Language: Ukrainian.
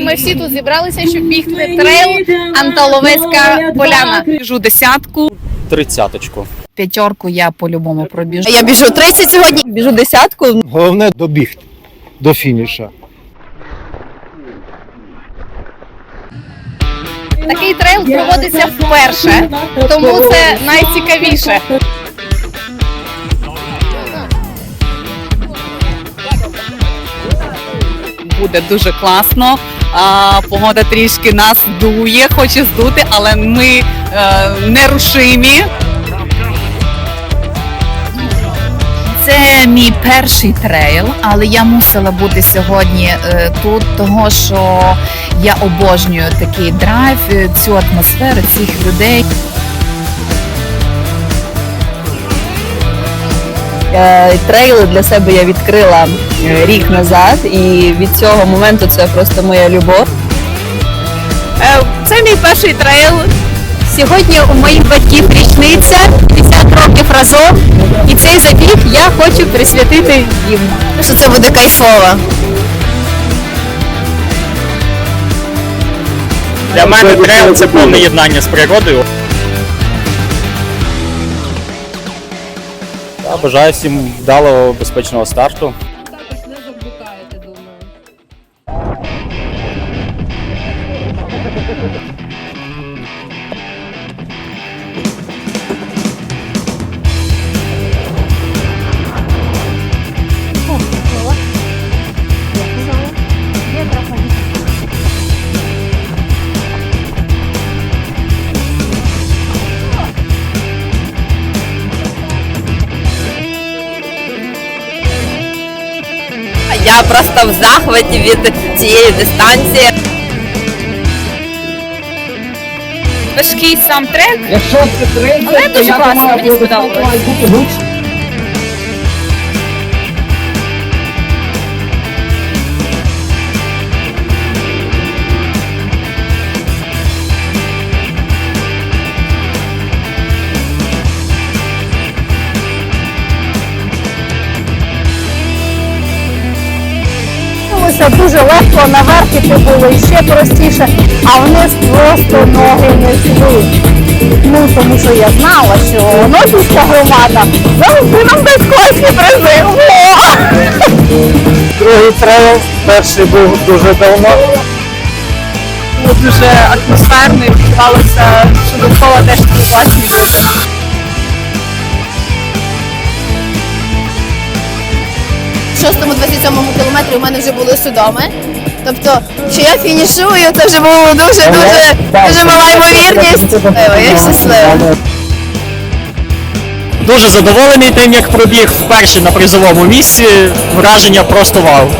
ми всі тут зібралися, щоб бігти трейл Антоловецька поляна. Біжу десятку. Тридцяточку. П'ятерку я по-любому пробіжу. Я біжу 30 сьогодні, біжу десятку. Головне добігти до фініша. Такий трейл проводиться вперше, тому це найцікавіше. Буде дуже класно. А, погода трішки нас дує, хоче здути, але ми е, нерушимі. Це мій перший трейл, але я мусила бути сьогодні е, тут, того що я обожнюю такий драйв, е, цю атмосферу, цих людей. Трейли для себе я відкрила е, рік назад, і від цього моменту це просто моя любов. Е, Це мій перший трейл. Сьогодні у моїх батьків річниця 50 років разом, і цей забіг я хочу присвятити їм. Що це буде кайфово. Для мене трейл це повне єднання з природою. Я бажаю всім вдалого, безпечного старту. Я просто в захваті від цієї дистанції. Важкий сам трек. Якщо це трек. Але дуже класно, мені сподобалось. Це дуже легко, наверх іти було ще простіше, а вниз просто ноги не йшли. Ну, тому що я знала, що Носівська громада завжди нам дасть класні призи. Другий трейл, перший був дуже давно. Було дуже атмосферно і відчувалося, що довкола теж такі класні люди. В 6-27 кілометрі у мене вже були судоми. Тобто, що я фінішую, це вже було дуже дуже дуже мала ймовірність. Я щаслива. Дуже задоволений тим, як пробіг вперше на призовому місці. Враження просто вау.